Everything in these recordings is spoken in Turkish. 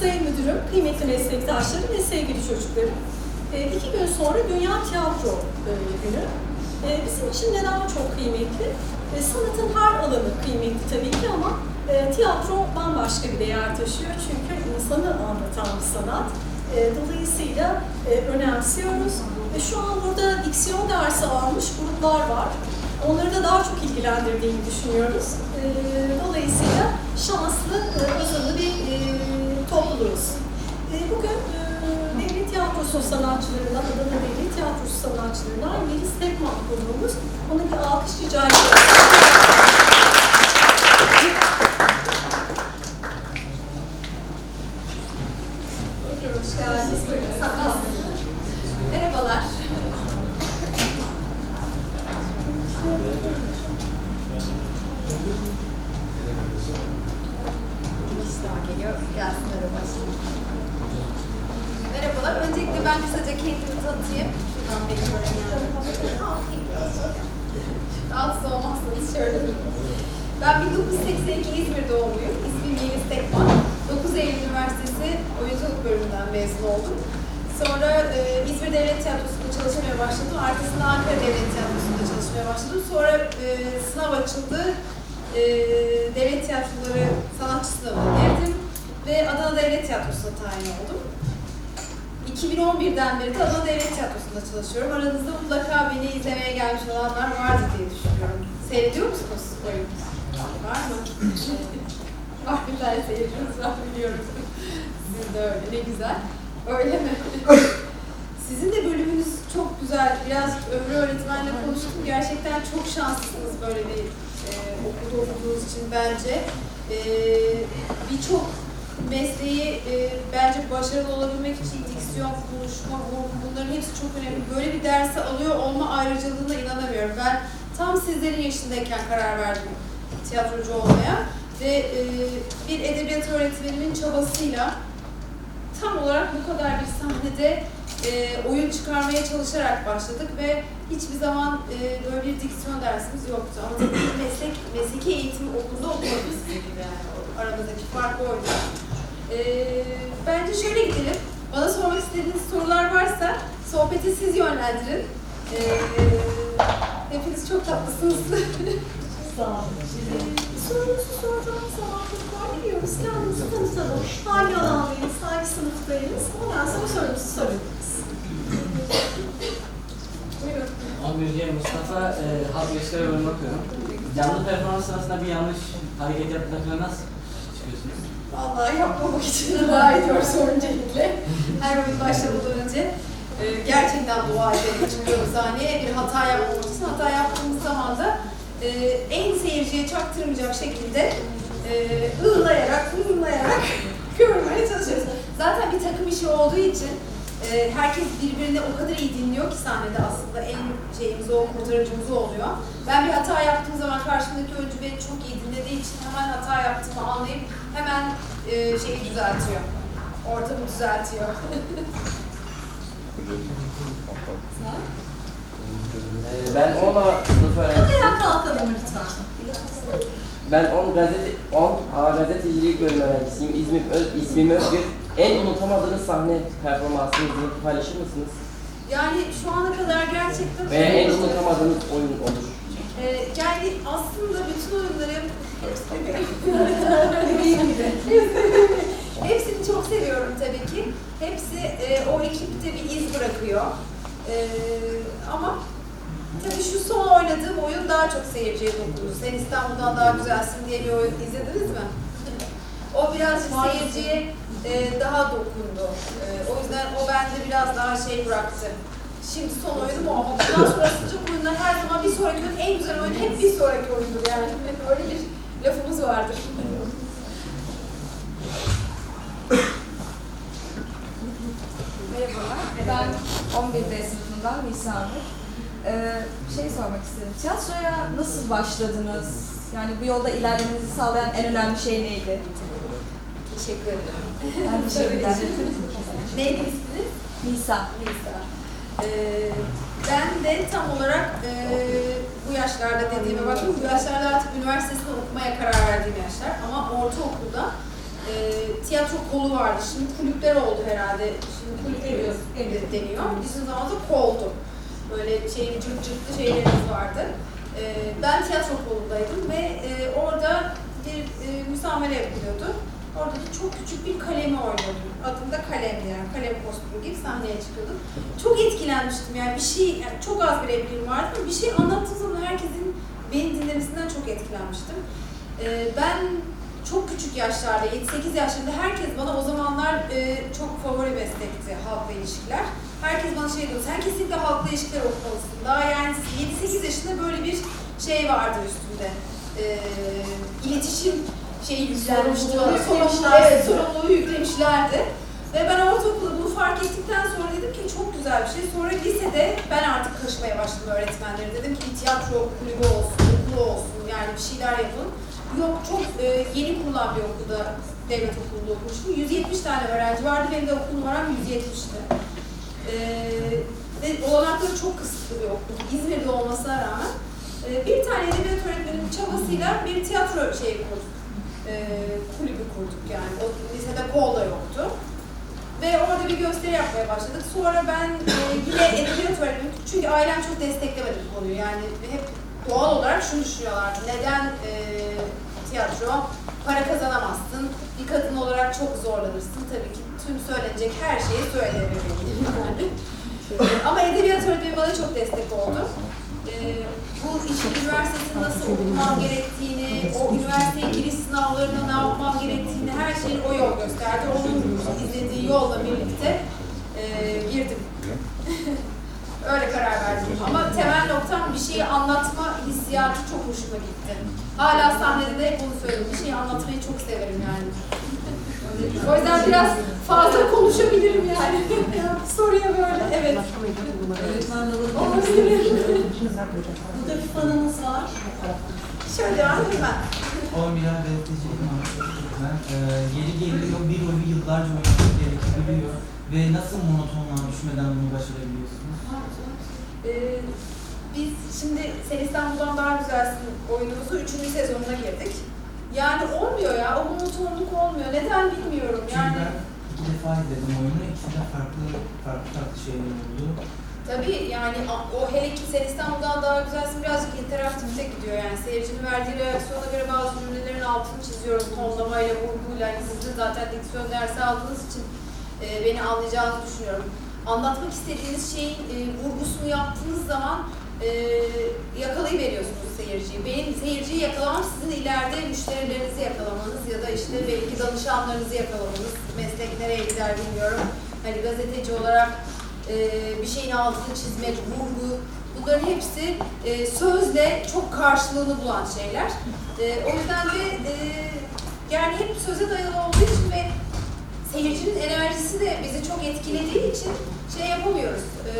Sayın Müdürüm, kıymetli meslektaşlarım ve sevgili çocuklarım. E, iki gün sonra Dünya Tiyatro e, Günü. E, bizim için neden çok kıymetli? E, sanatın her alanı kıymetli tabii ki ama e, tiyatro bambaşka bir değer taşıyor. Çünkü insanı anlatan bir sanat. E, dolayısıyla e, önemsiyoruz. Ve şu an burada diksiyon dersi almış gruplar var. Onları da daha çok ilgilendirdiğini düşünüyoruz. E, dolayısıyla şanslı, e, özürlü bir e, topluluğuz. E, bugün e, Devlet Tiyatrosu sanatçılarından, Adana Devlet Tiyatrosu sanatçılarından Melis Tekman konuğumuz. Ona bir alkış rica ediyorum. Hoş. Merhabalar. Bir daha geliyor. Merhabalar. Öncelikle ben kısaca kendimi tanıtayım. Şuradan yani. Rahatsız olmazsanız Ben 1982 İzmir doğumluyum. İsmim Yeliz Tekman. 9 Eylül Üniversitesi Oyunculuk bölümünden mezun oldum. Sonra e, İzmir Devlet Tiyatrosu'nda çalışmaya başladım. Arkasında Ankara Devlet Tiyatrosu'nda çalışmaya başladım. Sonra e, sınav açıldı. E, devlet tiyatroları sanatçı sınavına girdim. Ve Adana Devlet Tiyatrosu'na tayin oldum. 2011'den beri de Adana Devlet Tiyatrosu'nda çalışıyorum. Aranızda mutlaka beni izlemeye gelmiş olanlar vardır diye düşünüyorum. Seyrediyor musunuz oyun? Var mı? var bir tane seyircimiz var biliyorum. Sizin de öyle, ne güzel. Öyle mi? Sizin de bölümünüz çok güzel. Biraz öbür öğretmenle konuştum. Gerçekten çok şanslısınız böyle bir e, okulda okuduğunuz için bence. E, Birçok mesleği e, bence başarılı olabilmek için diksiyon, konuşma, bunların hepsi çok önemli. Böyle bir dersi alıyor olma ayrıcalığına inanamıyorum. Ben tam sizlerin yaşındayken karar verdim tiyatrocu olmaya ve e, bir edebiyat öğretmenimin çabasıyla tam olarak bu kadar bir sahnede e, oyun çıkarmaya çalışarak başladık ve hiçbir zaman e, böyle bir diksiyon dersimiz yoktu. Ama meslek, mesleki eğitim okulunda okumadık gibi yani. Aramızdaki fark oydu. E, bence şöyle gidelim. Bana sormak istediğiniz sorular varsa sohbeti siz yönlendirin. E, hepiniz çok tatlısınız. Sağ olun. Ee, Sorunuzu soracağınız zamanlık var biliyoruz. Kendinizi tanıtalım. Hangi alandayız, hangi sınıftayız? Ondan sonra sorumuzu sorabiliriz. Buyurun. 11. Mustafa e, halk ilişkileri bölümü okuyorum. Canlı performans sırasında bir yanlış hareket yaptığında nasıl çıkıyorsunuz? Vallahi yapmamak için dua ediyoruz öncelikle. Her oyun başlamadan önce e, gerçekten dua ederek çıkıyoruz sahneye. Bir hata yapmamak için. Hata yaptığımız zaman da e, en seyirciye çaktırmayacak şekilde e, ığlayarak, ığlayarak görmeye çalışıyoruz. Zaten bir takım işi olduğu için e, herkes birbirini o kadar iyi dinliyor ki sahnede aslında en şeyimiz o, kurtarıcımız oluyor. Ben bir hata yaptığım zaman karşımdaki oyuncu beni çok iyi dinlediği için hemen hata yaptığımı anlayıp hemen e, şeyi düzeltiyor. Ortamı düzeltiyor. E, ben 10 sınıf öğrencisiyim. Ayağa kalkalım lütfen. Ben 10 gazete 10 A gazetecilik bölümü öğrencisiyim. İsmim, Öz, ismim Özgür. En unutamadığınız sahne performansınızı paylaşır mısınız? Yani şu ana kadar gerçekten... Veya en unutamadığınız oyun olur. Ee, yani aslında bütün oyunları hepsini hepsini çok seviyorum tabii ki. Hepsi e, o ekipte bir iz bırakıyor. Ee, ama tabii şu son oynadığım oyun daha çok seyirciye dokundu. Sen İstanbul'dan daha güzelsin diye bir oyun izlediniz mi? O birazcık seyirciye e, daha dokundu. E, o yüzden o bende biraz daha şey bıraktı. Şimdi son oyunum o ama bundan sonrası tüm oyunlar her zaman bir sonraki oyun en güzel oyun hep bir sonraki oyundur yani. Öyle bir lafımız vardır. Merhabalar, ben 11 B sınıfından Nisa Nur. Ee, şey sormak istedim, tiyatroya nasıl başladınız? Yani bu yolda ilerlemenizi sağlayan en önemli şey neydi? Teşekkür ederim. Ben teşekkürler. Neydi isminiz? Nisa. Nisa. Ee, ben de tam olarak e, bu yaşlarda dediğime bakın, bu yaşlarda artık üniversitesinde okumaya karar verdiğim yaşlar ama ortaokulda e, tiyatro kolu vardı. Şimdi kulüpler oldu herhalde. Şimdi kulüp evet, evet. deniyor. Bizim zamanımızda koldu. Böyle şey cırt cırtlı şeylerimiz vardı. E, ben tiyatro kolundaydım ve e, orada bir e, müsamere yapılıyordu. Orada da çok küçük bir kalemi oynuyordum. Adım da kalemdi yani. Kalem kostümü gibi sahneye çıkıyordum. Çok etkilenmiştim yani bir şey, yani çok az bir repliğim vardı ama bir şey anlattığım zaman herkesin beni dinlemesinden çok etkilenmiştim. Ee, ben çok küçük yaşlarda, 7-8 yaşlarında herkes bana o zamanlar e, çok favori meslekti halkla ilişkiler. Herkes bana şey diyordu, sen kesinlikle halkla ilişkiler okumalısın. Daha yani 7-8 yaşında böyle bir şey vardı üstümde. Ee, iletişim şeyi yüklenmişti bana. Sorumluluğu evet, sorumluluğu yüklemişlerdi. Ve ben ortaokulda bunu fark ettikten sonra dedim ki çok güzel bir şey. Sonra lisede ben artık kaşımaya başladım öğretmenleri. Dedim ki bir tiyatro kulübü olsun, okulu olsun yani bir şeyler yapın. Yok çok e, yeni kurulan bir okulda devlet okulunda okumuştum. 170 tane öğrenci vardı. Benim de okul numaram 170'ti. E, ve olanakları çok kısıtlı bir okul. İzmir'de olmasına rağmen. E, bir tane edebiyat öğretmeninin çabasıyla bir tiyatro şeyi kurduk. E, kulübü kurduk yani. O lisede kol da yoktu. Ve orada bir gösteri yapmaya başladık. Sonra ben e, yine edebiyat öğretmenim. Çünkü ailem çok desteklemedi bu konuyu. Yani hep doğal olarak şunu düşünüyorlardı. Neden e, tiyatro? Para kazanamazsın. Bir kadın olarak çok zorlanırsın. Tabii ki tüm söylenecek her şeyi söyleyebilirim yani. Ama edebiyat öğretmeni bana çok destek oldu. E, bu işin üniversitesini nasıl okumam gerektiğini, o üniversiteye giriş sınavlarına ne yapmam gerektiğini her şeyi o yol gösterdi. Onun izlediği yolla birlikte e, girdim. Öyle karar verdim. Ama temel noktam bir şeyi anlatma hissiyatı çok hoşuma gitti. Hala sahnede de hep onu söylüyorum. Bir şeyi anlatmayı çok severim yani. O yüzden biraz fazla konuşabilirim yani. Soruya böyle. Evet. Olabilir. Burada bir fanınız var. Şöyle anlayayım ben. 11 ay gazeteciyim ben. Ee, yeri geliyor bir rolü yıllarca oynamak gerekebiliyor. Ve nasıl monotonluğa düşmeden bunu başarabiliyorsunuz? Ee, biz şimdi Sen İstanbul'dan Daha Güzelsin oyunumuzu 3. sezonuna girdik. Yani olmuyor ya, o monotonluk olmuyor. Neden bilmiyorum Çünkü yani. ben iki defa izledim oyunu. İkisi de farklı farklı farklı şeyler oldu. Tabii yani o hele ki Sen İstanbul'dan Daha Güzelsin birazcık interaktifte gidiyor yani. Seyircinin verdiği reaksiyona göre bazı cümlelerin altını çiziyorum. Tonlamayla, vurguyla. Yani siz de zaten diksiyon dersi aldığınız için e, beni anlayacağınızı düşünüyorum. Anlatmak istediğiniz şeyin e, vurgusunu yaptığınız zaman e, yakalayıveriyorsunuz seyirciyi. Benim seyirciyi yakalamam sizin ileride müşterilerinizi yakalamanız ya da işte belki danışanlarınızı yakalamanız. Meslek nereye gider bilmiyorum. Hani gazeteci olarak e, bir şeyin altını çizmek, vurgu, bunların hepsi e, sözle çok karşılığını bulan şeyler. E, o yüzden de e, yani hep söze dayalı olduğu için ve seyircinin enerjisi de bizi çok etkilediği için şey yapamıyoruz. E,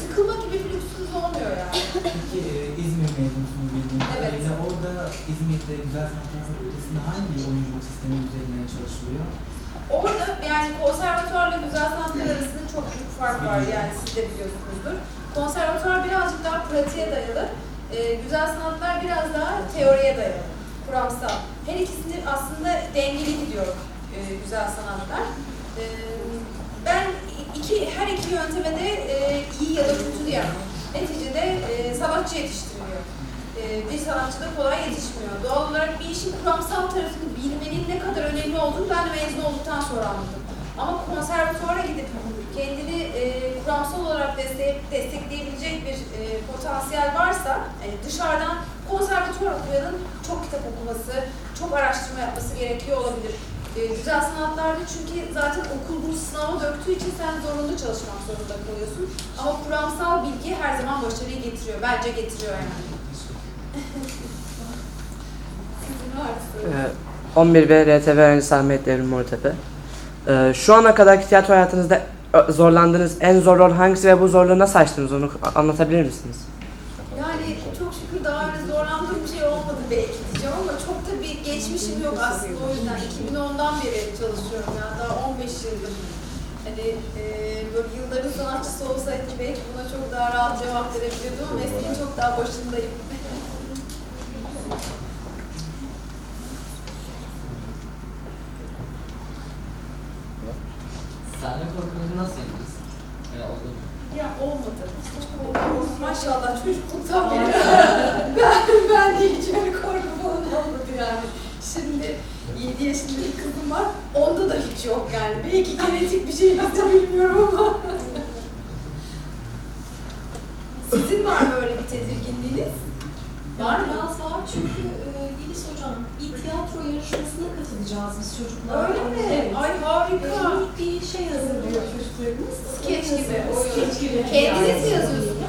sıkılma gibi bir lüksümüz olmuyor yani. Peki İzmir mezunusunuz bildiğim Evet. kadarıyla. Orada İzmir'de Güzel Sanatlar Fakültesi'nde hangi oyunculuk sistemi üzerine çalışılıyor? Orada yani konservatuvarla güzel sanatlar arasında çok büyük fark var yani siz de biliyorsunuzdur. Konservatuvar birazcık daha pratiğe dayalı, e, güzel sanatlar biraz daha teoriye dayalı, kuramsal. Her ikisini aslında dengeli gidiyor e, güzel sanatlar. E, ben iki, her iki yönteme de e, iyi ya da kötü diyemem. Neticede e, sanatçı yetiştiriliyor. E, bir sanatçı da kolay yetişmiyor. Doğal olarak bir işin kuramsal tarafını bilmenin ne kadar önemli olduğunu ben mezun olduktan sonra anladım. Ama konservatuvara gidip kendini e, kuramsal olarak destek, destekleyebilecek bir e, potansiyel varsa, yani dışarıdan konservatuvar okuyanın çok kitap okuması, çok araştırma yapması gerekiyor olabilir. E, güzel sanatlarda çünkü zaten okul bunu sınava döktüğü için sen zorunlu çalışmak zorunda kalıyorsun. Ama kuramsal bilgi her zaman başarıyı getiriyor. Bence getiriyor yani. Sizin var mı? Ee, 11 ve RTV öğrencisi Ahmet Devrim Mortepe. Ee, şu ana kadarki tiyatro hayatınızda zorlandığınız en zor rol hangisi ve bu zorluğu nasıl aştınız onu anlatabilir misiniz? Yani çok şükür daha önce zorlandığım bir şey olmadı belki diyeceğim ama çok da bir geçmişim yok aslında o yüzden 2010'dan beri çalışıyorum yani daha 15 yıldır. Hani e, böyle yılların sanatçısı olsaydım belki buna çok daha rahat cevap verebilirdim ama mesleğin çok daha başındayım. Sahne korkunuzu nasıl? Ya oldu mu? Ya olmadı. Maşallah çocukluktan beri ben, ben hiç öyle korku falan olmadı yani. Şimdi 7 yaşında bir kızım var. Onda da hiç yok yani. Belki genetik bir şey de bilmiyorum ama. Sizin var mı öyle bir tedirginliğiniz? Var mı? Çünkü e, Yeliz Hocam bir tiyatro yarışmasına katılacağız biz çocuklar. Öyle mi? Evet. Ay harika. Minik bir şey hazırlıyor çocuklarımız. Skeç gibi. Skeç gibi. Kendiniz mi yazıyorsunuz?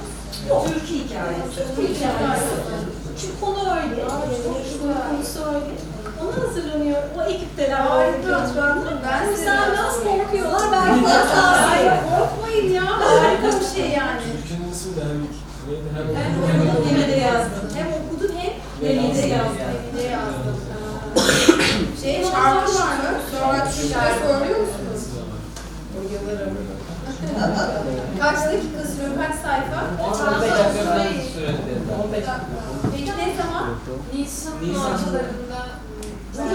Yok. Türkiye hikayesi. Türkiye hikayesi. Çünkü konu öyle. Yarışmanın konusu öyle. Ona hazırlanıyor. O ekipteler. Harika. Ben yüzden biraz korkuyorlar. Belki de Ay korkmayın ya. Harika bir şey yani. Ülkenin nasıl da hem neydi hem Hem okudun hem yazdın. Hem okudun hem Hem de yazdın. Ne yazdım? Şey şarkı var mı? Sonra şarkı söylüyor musunuz? Bayılırım. kaç dakika sürüyor? Kaç sayfa? 15 dakika sürede. 15 Peki ne zaman? Nisan'ın Nisan. ortalarında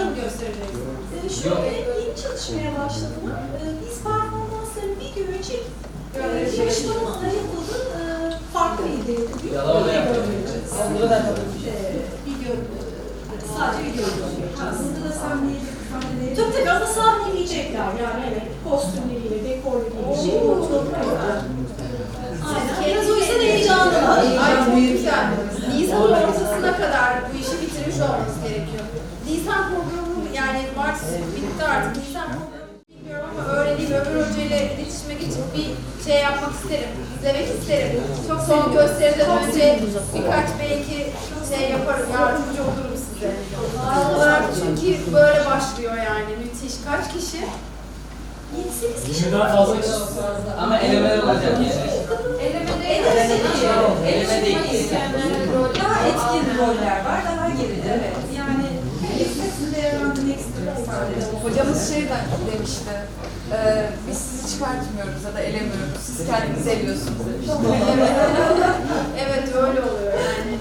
mı göstereceksiniz? Ee, Şöyle yeni çalışmaya başladılar. Ee, Biz performansları bir gün önce yarışmanın e, farklı bir göreceğiz. Burada da yapalım. Ee, Video, sadece video göreceğiz. Aslında da sahneye Tabii tabii ama sahneleyecekler yani evet. Kostümleriyle, dekorlarıyla, şey Oo. çok güzel. Aynen. Biraz o yüzden heyecanlılar. Ay çok güzel. Nisan ortasına kadar bu işi bitirmiş olmanız gerekiyor. Nisan programı yani Mart bitti artık. Nisan programı bilmiyorum ama öğreneyim öbür hocayla iletişime geçip bir şey yapmak isterim. İzlemek isterim. Çok son gösteriden önce birkaç belki şey yaparım, yardımcı olurum size. Olarak çünkü böyle başlıyor yani müthiş. Kaç kişi? 7-8 kişi 20'den var. fazla kişi. Ama elemeler olacak yani. Elemede Eleme değil. Daha etkin roller var, daha geride. Evet. Yani hepsini değerlendirmek istiyoruz sadece. Hocamız şey de demişti. E, biz sizi çıkartmıyoruz ya da elemiyoruz. Siz kendinizi eliyorsunuz evet öyle oluyor yani.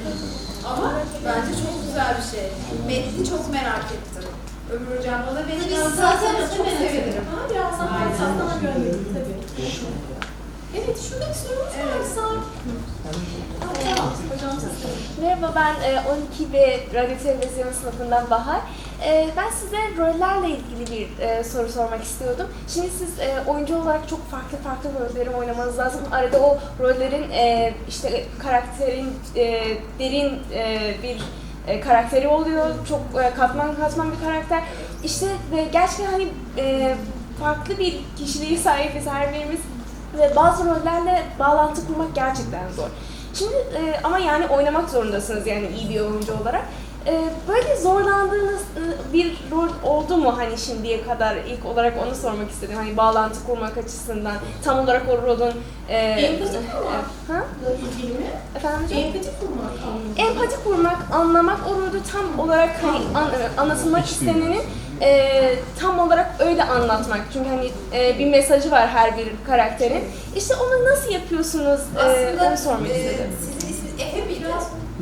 Ama bence çok güzel bir şey. Metni çok merak ettim. Öbür hocam bana beni yansıtırsanız zaten çok sevinirim. Ha, birazdan WhatsApp'tan gönderelim tabii. Evet, şurada bir sorumuz var hocam siz de. Merhaba ben e, 12 ve radyo televizyon sınıfından Bahar. E, Ben size rollerle ilgili bir e, soru sormak istiyordum. Şimdi siz e, oyuncu olarak çok farklı farklı rolleri oynamanız lazım. Arada o rollerin e, işte karakterin e, derin e, bir e, karakteri oluyor. Çok e, katman katman bir karakter. İşte ve gerçekten hani e, farklı bir kişiliğe sahibiz her birimiz. Ve bazı rollerle bağlantı kurmak gerçekten zor. Şimdi e, ama yani oynamak zorundasınız yani iyi bir oyuncu olarak. E, böyle zorlandığınız e, bir rol oldu mu hani şimdiye kadar ilk olarak onu sormak istedim. Hani bağlantı kurmak açısından tam olarak o rolün e, Empati kurmak. Ha? ilgili mi? Efendim? Empati kurmak. empati kurmak, anlamak, o rolü tam olarak hani an- e, anlatılmak istenenin e, tam olarak öyle anlatmak. Çünkü hani e, bir mesajı var her bir karakterin. İşte onu nasıl yapıyorsunuz? E, Aslında onu sormak e, istedim. sizin isminiz Efe miydi?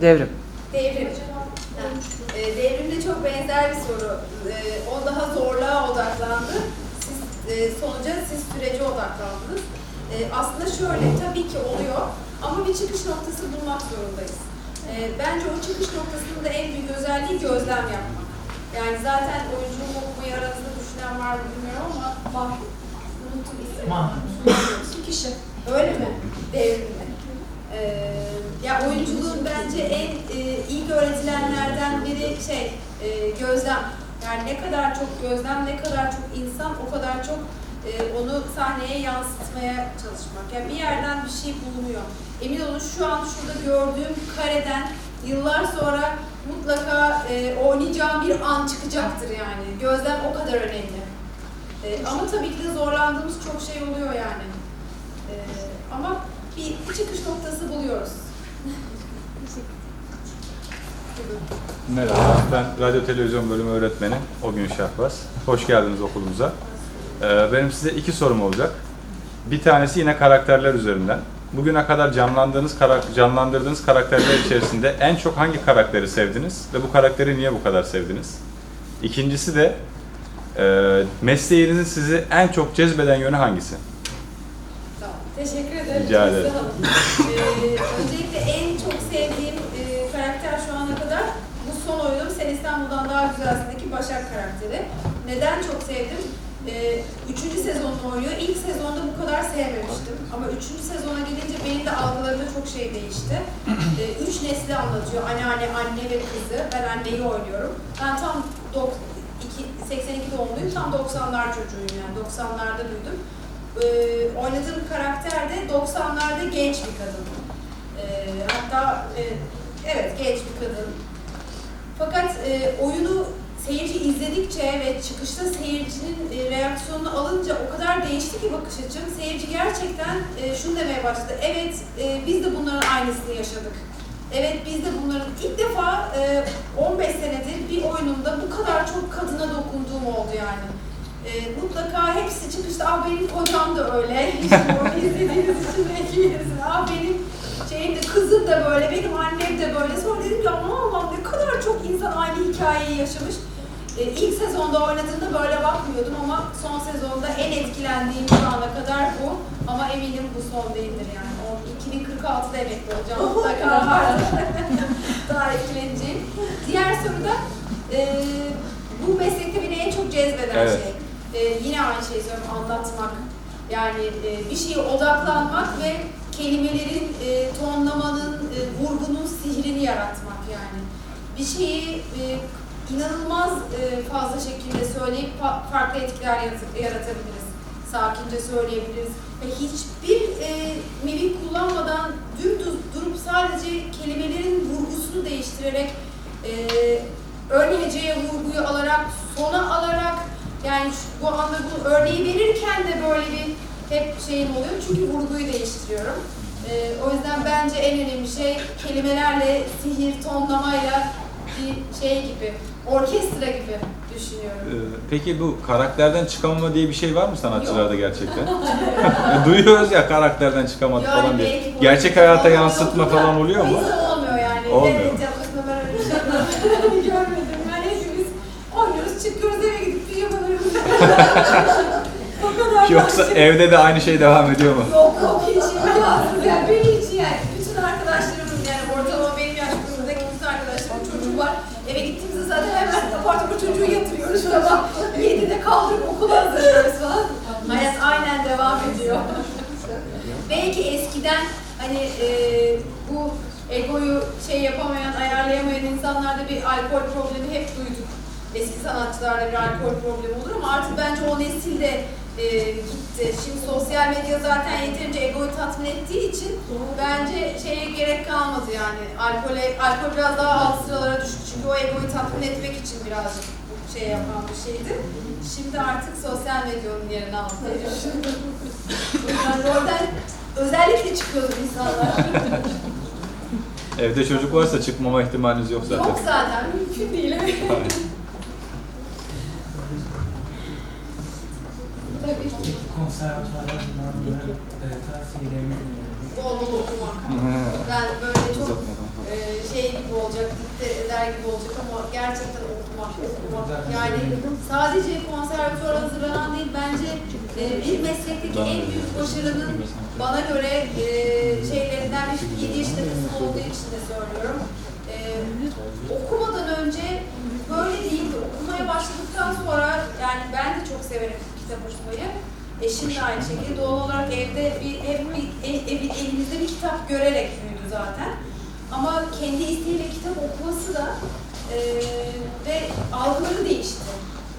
Devrim. Devrim. E, devrimde çok benzer bir soru. E, o daha zorluğa odaklandı. Siz e, sonuca, siz sürece odaklandınız. E, aslında şöyle, tabii ki oluyor ama bir çıkış noktası bulmak zorundayız. E, bence o çıkış noktasının da en büyük özelliği gözlem yapmak. Yani zaten oyunculuğu okumayı aranızda düşünen var mı bilmiyorum ama var. Unuttum ismini. Mahmut. kişi. Öyle mi? Devrimli. Şey e, gözlem. Yani ne kadar çok gözlem, ne kadar çok insan, o kadar çok e, onu sahneye yansıtmaya çalışmak. Yani bir yerden bir şey bulunuyor. Emin olun şu an şurada gördüğüm kareden yıllar sonra mutlaka e, oynayacağım bir an çıkacaktır yani. Gözlem o kadar önemli. E, ama tabii ki de zorlandığımız çok şey oluyor yani. E, ama bir, çıkış noktası buluyoruz. Merhaba, ben radyo televizyon bölümü öğretmeni Ogün Şahbaz. Hoş geldiniz okulumuza. Ee, benim size iki sorum olacak. Bir tanesi yine karakterler üzerinden. Bugüne kadar canlandığınız, karak- canlandırdığınız karakterler içerisinde en çok hangi karakteri sevdiniz ve bu karakteri niye bu kadar sevdiniz? İkincisi de Ee, mesleğinizin sizi en çok cezbeden yönü hangisi? Tamam. Teşekkür ederim. Rica ederim. Ee, öncelikle en çok sevdiğim e, karakter şu ana kadar bu son oyunum Sen İstanbul'dan Daha Güzelsin'deki Başak karakteri. Neden çok sevdim? Ee, üçüncü sezonunu oynuyor. İlk sezonda bu kadar sevmemiştim. Ama üçüncü sezona gelince benim de algılarımda çok şey değişti. Ee, üç nesli anlatıyor. Anneanne, anne ve kızı. Ben anneyi oynuyorum. Ben tam dok- iki- 82 doğumluyum. Tam 90'lar çocuğuyum yani. 90'larda büyüdüm. Ee, oynadığım karakter de 90'larda genç bir kadın. Ee, hatta e, evet genç bir kadın. Fakat e, oyunu seyirci izledikçe ve çıkışta seyircinin e, reaksiyonunu alınca o kadar değişti ki bakış açım. Seyirci gerçekten e, şunu demeye başladı. Evet e, biz de bunların aynısını yaşadık. Evet biz de bunların ilk defa e, 15 senedir bir oyunumda bu kadar çok kadına dokunduğum oldu yani. E, mutlaka hepsi çıkışta, ah benim kocam da öyle, işte izlediğiniz için belki ah benim şeyim de kızım da böyle, benim annem de böyle. Sonra dedim ne kadar çok insan aynı hikayeyi yaşamış. E, ilk sezonda oynadığımda böyle bakmıyordum ama son sezonda en etkilendiğim şu ana kadar bu. Ama eminim bu son değildir yani. O 2046'da emekli olacağım mutlaka var. Daha etkileneceğim. Diğer soruda e, bu meslekte beni en çok cezbeden Evet. şey. E, yine aynı şeyi söylüyorum, anlatmak. Yani e, bir şeye odaklanmak ve kelimelerin, e, tonlamanın, e, vurgunun sihrini yaratmak yani. Bir şeyi e, inanılmaz e, fazla şekilde söyleyip fa- farklı etkiler yarat- yaratabiliriz. Sakince söyleyebiliriz. Ve hiçbir e, mimik kullanmadan dümdüz durup sadece kelimelerin vurgusunu değiştirerek e, ön vurguyu alarak, sona alarak yani şu- bu anda bu örneği verirken de böyle bir hep şeyim oluyor çünkü vurguyu değiştiriyorum. Ee, o yüzden bence en önemli şey kelimelerle, sihir, tonlamayla bir şey gibi, orkestra gibi düşünüyorum. Ee, Peki bu karakterden çıkamama diye bir şey var mı sanatçılarda gerçekten? Duyuyoruz ya karakterden çıkamadık Yani falan diye. belki bu- Gerçek hayata Olmuyor, yansıtma falan oluyor mu? Neyse olmuyor yani. Olmuyor. Evet yapmasına ben öyle bir şey görmedim. Yani hepimiz oynuyoruz, çıkıyoruz eve gidip pijamalarımızı. o kadar Yoksa evde de aynı şey devam ediyor mu? Yok yok hiç imkansız yani beni hiç yani bütün arkadaşlarımın yani ortalama benim yaş grubundaki bütün arkadaşlarımın çocuğu var. Eve gittiğimizde zaten hemen apar topar çocuğu yatırıyoruz sabah 7'de kaldırıp okula hazırlıyoruz falan. Hayat aynen devam ediyor. Belki eskiden hani e, bu egoyu şey yapamayan, ayarlayamayan insanlarda bir alkol problemi hep duyduk. Eski sanatçılarda bir alkol problemi olur ama artık bence o nesil de e, gitti. Şimdi sosyal medya zaten yeterince egoyu tatmin ettiği için bence şeye gerek kalmadı yani. Alkole, alkol biraz daha alt sıralara düştü çünkü o egoyu tatmin etmek için birazcık bu şey yapan bir şeydi. Şimdi artık sosyal medyanın yerini aldı diye düşünüyorum. Özellikle çıkıyordu insanlar. Evde çocuk varsa çıkmama ihtimaliniz yok zaten. Yok zaten, mümkün değil. Tabii. Konservatuvarlar bunların e, tavsiyelerini dinliyorum. Bol bol okumak. Ben böyle çok e, şey gibi olacak, dikte eder gibi olacak ama gerçekten okumak, okumak. Yani sadece konservatuara hazırlanan değil, bence e, bir meslekteki en büyük başarının bana göre e, şeylerinden bir 7 yaşında kızım olduğu için de söylüyorum. E, okumadan önce böyle değildi. Okumaya başladıktan sonra yani ben de çok severim kitap okumayı. Eşim de aynı şekilde doğal olarak evde bir hep bir el, evi, elimizde bir kitap görerek büyüdü zaten. Ama kendi isteğiyle kitap okuması da eee ve algıları değişti.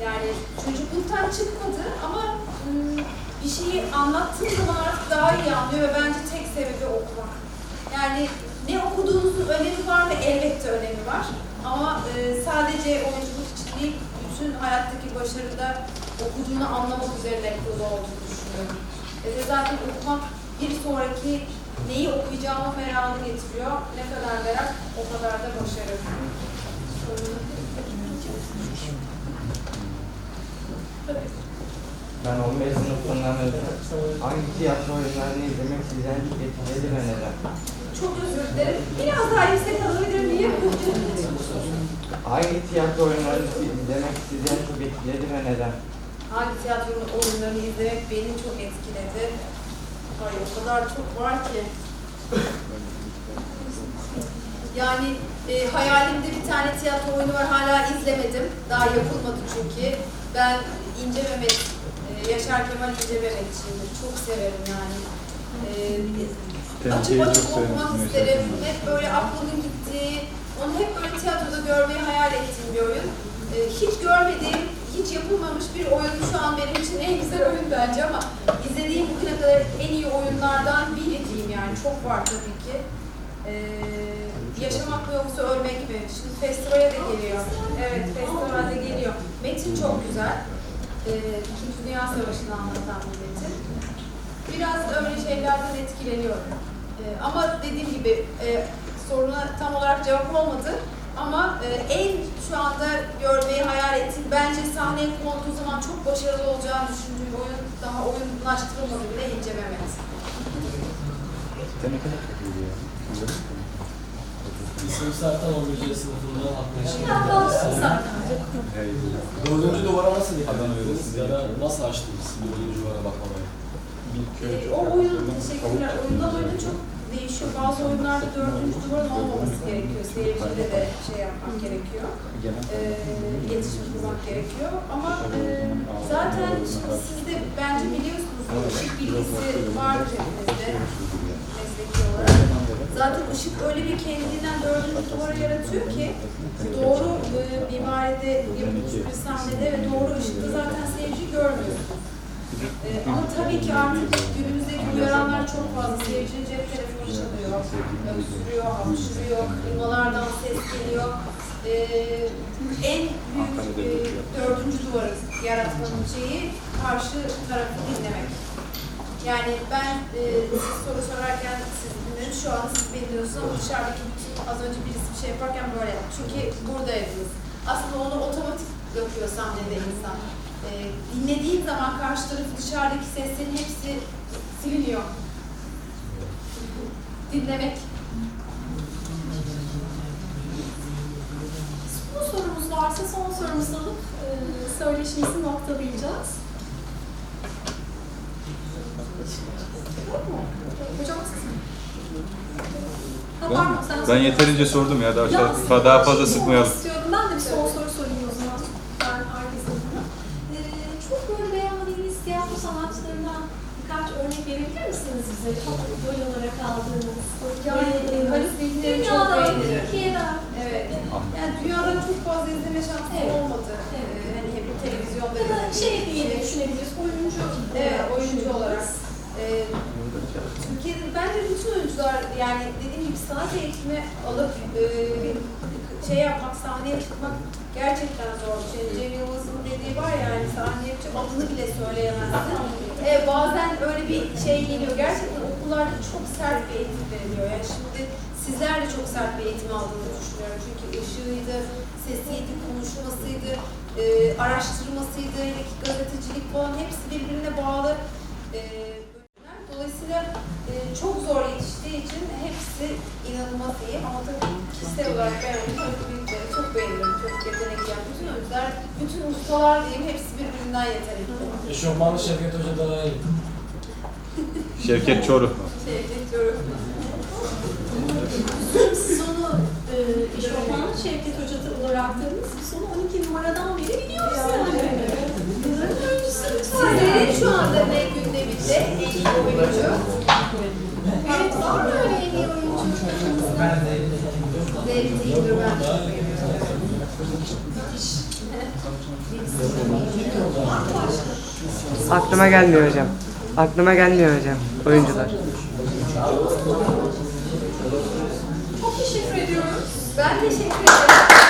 Yani çocukluktan çıkmadı ama ım, bir şeyi anlattığım zaman artık daha iyi anlıyor ve bence tek sebebi okumak. Yani ne okuduğunuzun önemi var mı? Elbette önemi var. Ama e, sadece oyunculuk için değil, bütün hayattaki başarıda okuduğunu anlamak üzerine kurulu olduğunu düşünüyorum. Ve de zaten okumak bir sonraki neyi okuyacağımı merakı getiriyor. Ne kadar merak, o kadar da başarı. Ben 15 sınıfından öğrendim. Hangi tiyatro oyunlarını izlemek sizden etkiledi ve neden? Çok özür dilerim. Biraz daha yüksek alabilir miyim? Hangi tiyatro oyunlarını izlemek sizi en çok etkiledi ve neden? Hangi tiyatronun oyunlarını izlemek beni çok etkiledi. Ay o kadar çok var ki. Yani e, hayalimde bir tane tiyatro oyunu var hala izlemedim. Daha yapılmadı çünkü. Ben İnce Mehmet, e, Yaşar Kemal İnce Mehmetçiyimdir. Çok severim yani. E, açıp açıp okumak isterim. Hep böyle aklımın gittiği, onu hep böyle tiyatroda görmeyi hayal ettiğim bir oyun. E, hiç görmediğim, hiç yapılmamış bir oyun şu an benim için en güzel oyun bence ama izlediğim bugüne kadar en iyi oyunlardan biri diyeyim yani. Çok var tabii ki. Ee, yaşamak mı yoksa ölmek mi? Şimdi festivale de geliyor. Evet, festivalde geliyor. Metin çok güzel. Ee, İkinci Dünya Savaşı'nı anlatan bir metin. Biraz öyle şeylerden etkileniyorum. Ee, ama dediğim gibi e, soruna tam olarak cevap olmadı. Ama e, en şu anda görmeyi hayal ettiğim, bence sahneye konduğu zaman çok başarılı olacağını düşündüğüm oyun, daha oyunlaştırılmadı bile İnce Mehmet. İsim Sertan 11. sınıfında kalsın zaten. Dördüncü duvara nasıl yakaladınız ya da nasıl açtınız dördüncü duvara bakmamayı? Ee, o oyun, teşekkürler. Oyundan oyuna çok değişiyor. Bazı oyunlarda dördüncü duvarın olmaması gerekiyor. Seyirciyle de şey yapmak gerekiyor. Ee, iletişim kurmak gerekiyor. Ama e, zaten siz de bence biliyorsunuz bu ışık bilgisi vardır hepinizde mesleki olarak. Zaten ışık öyle bir kendinden dördüncü duvara yaratıyor ki doğru e, mimaride yapılmış bir sahnede ve doğru ışıkta zaten seyirci görmüyorsunuz. Ee, ama tabii ki artık günümüzdeki uyaranlar çok fazla. Seyircinin cep telefonu çalıyor, öksürüyor, hapşırıyor, klimalardan ses geliyor. Ee, en büyük e, dördüncü duvarı yaratmanın şeyi karşı tarafı dinlemek. Yani ben e, siz soru sorarken siz dinlediniz, şu an siz beni dinliyorsunuz ama dışarıdaki bütün az önce birisi bir şey yaparken böyle. Çünkü buradaydınız. Aslında onu otomatik yapıyor sahnede insan. E, dinlediğin zaman karşı tarafı dışarıdaki seslerin hepsi siliniyor. Dinlemek. Son sorumuz varsa son sorumuzu alıp e, söyleşimizi noktalayacağız. Hocam siz Ha, pardon, sen Ben sor. yeterince sordum ya daha, Ya, daha fazla sıkmayalım. istiyordum. Ben de bir son soru sanatçılarından birkaç örnek verebilir misiniz bize? Çok böyle olarak aldığınız. Yani e, Halis Bilgiler'i çok beğenirim. Türkiye'de. Evet. Yani dünyada çok fazla izleme şansım Evet. olmadı. Evet. Ee, hani hep televizyonda Ya da şey izlediğim diye şey. düşünebiliriz, oyuncu. Evet, oyuncu olarak. Ee, Türkiye'de bence bütün oyuncular yani dediğim gibi sanat eğitimi alıp e, şey yapmak, sahneye çıkmak gerçekten zor bir şey. Cem Yılmaz'ın dediği var ya yani sahneye çıkıp adını bile söyleyemezsin. Evet, bazen öyle bir şey geliyor. Gerçekten okullarda çok sert bir eğitim veriliyor. Yani şimdi sizler de çok sert bir eğitim aldığını düşünüyorum. Çünkü ışığıydı, sesiydi, konuşmasıydı, e, araştırmasıydı, gazetecilik falan hepsi birbirine bağlı e, çok zor yetiştiği için hepsi inanılmaz iyi ama tabii kişisel olarak ben onu çok büyükleri çok beğenirim. Çok yetenekli yani bütün oyuncular, bütün ustalar diyeyim hepsi birbirinden yetenekli. Eşofmanlı Şevket Hoca da iyi. Şevket Çoruh. Şey, bekliyorum. Sonu e, İşofman Şevket Hoca olarak tanıdınız. Sonu 12 numaradan beri biliyoruz yani. Yılların oyuncusu lütfen. Sizlerin şu anda ne gündeminde en iyi oyuncu? Aklıma gelmiyor hocam. Aklıma gelmiyor hocam. Oyuncular. Çok teşekkür ediyoruz. Ben teşekkür ederim.